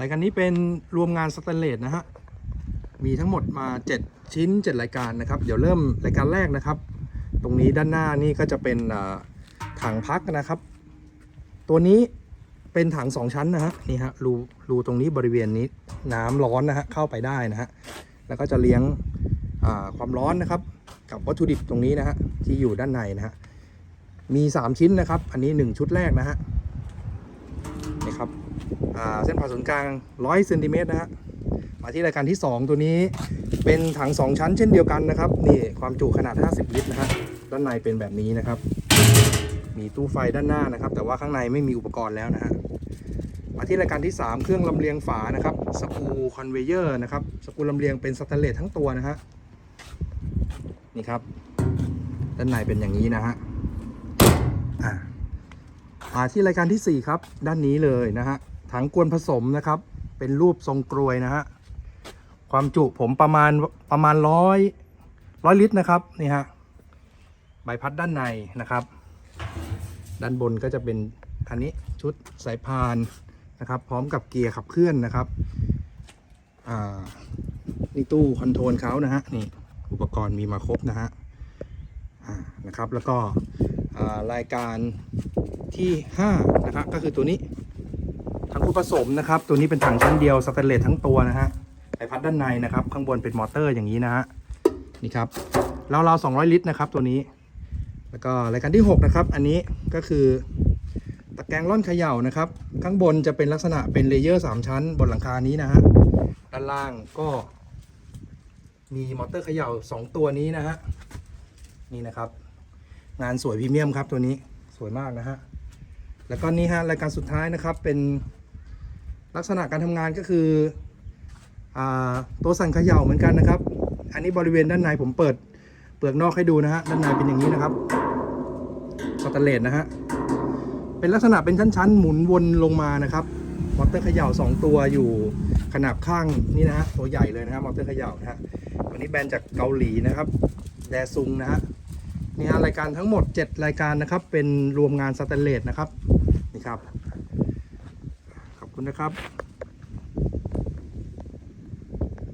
รายการนี้เป็นรวมงานสแตนเลสนะฮะ มีทั้งหมดมา 7 ชิ้น 7 รายการนะครับ เดี๋ยวเริ่มรายการแรกนะครับ ตรงนี้ด้านหน้านี่ก็จะเป็นอ่าถังพักนะครับ ตัวนี้เป็นถัง 2 ชั้นนะฮะ นี่ฮะรูรูตรงนี้บริเวณนี้น้ำร้อนนะฮะเข้าไปได้นะฮะ แล้วก็จะเลี้ยงอ่าความร้อนนะครับ กับวัตถุดิบตรงนี้นะฮะที่อยู่ด้านในนะฮะ มี 3 ชิ้นนะครับ อันนี้ 1 ชุดแรกนะฮะ ครับเส้นผ่าศูนย์กลาง 100เซนติเมตรนะฮะมาที่รายการที่ 2 ตัวนี้เป็นถัง 2 ชั้นเช่นเดียวกันนะครับนี่ความจุขนาด 50 ลิตรนะฮะด้านในเป็นแบบนี้นะครับ มีตู้ไฟด้านหน้านะครับ แต่ว่าข้างในไม่มีอุปกรณ์แล้วนะฮะมาที่รายการที่ 3 เครื่องลำเลียงฝานะครับสกูคอนเวเยอร์นะครับสกูลำเลียงเป็นสแตนเลสทั้งตัวนะฮะนี่ครับ ด้านในเป็นอย่างนี้นะฮะอ่า มาที่รายการที่ 4 ครับ ด้านนี้เลยนะฮะถังกวนผสมนะครับ เป็นรูปทรงกรวยนะฮะความจุผมประมาณประมาณร้อยร้อยลิตรนะครับนี่ฮะใบพัดด้านในนะครับ ด้านบนก็จะเป็นอันนี้ชุดสายพานนะครับ พร้อมกับเกียร์ขับเคลื่อนนะครับอ่านี่ตู้คอนโทรลเขานะฮะนี่อุปกรณ์มีมาครบนะฮะอ่านะครับแล้วก็รายการ ที่5นะครับก็คือตัวนี้ถังคูผสมนะครับ ตัวนี้เป็นถังชั้นเดียวสแตนเลสทั้งตัวนะฮะใบพัดด้านในนะครับ ข้างบนเป็นมอเตอร์อย่างนี้นะฮะนี่ครับเราเรา200ลิตรนะครับตัวนี้ แล้วก็รายการที่ 6 นะครับ อันนี้ก็คือตะแกรงร่อนเขย่านะครับ ข้างบนจะเป็นลักษณะเป็นเลเยอร์ 3 ชั้น บนหลังคานี้นะฮะด้านล่างก็มีมอเตอร์เขย่า 2 ตัวนี้นะฮะนี่นะครับ งานสวยพรีเมียมครับตัวนี้สวยมากนะฮะ แล้วก็นี่ฮะรายการสุดท้ายนะครับเป็นลักษณะการทำงานก็คืออตัวสั่นเขย่าเหมือนกันนะครับ อันนี้บริเวณด้านในผมเปิดเปลือกนอกให้ดูนะฮะด้านในเป็นอย่างนี้นะครับสแตนเลสนะฮะเป็นลักษณะเป็นชั้นๆ หมุนวนลงมานะครับมอเตอร์เขย่า 2 ตัวอยู่ขนาบข้างนี่นะฮะตัวใหญ่เลยนะฮะมอเตอร์เขย่านะฮะตัวนี้แบรนด์จากเกาหลีนะครับแดซุงนะฮะนี่ฮะรายการทั้งหมด 7 รายการนะครับ เป็นรวมงานสแตนเลสนะครับ นี่ครับ ขอบคุณนะครับ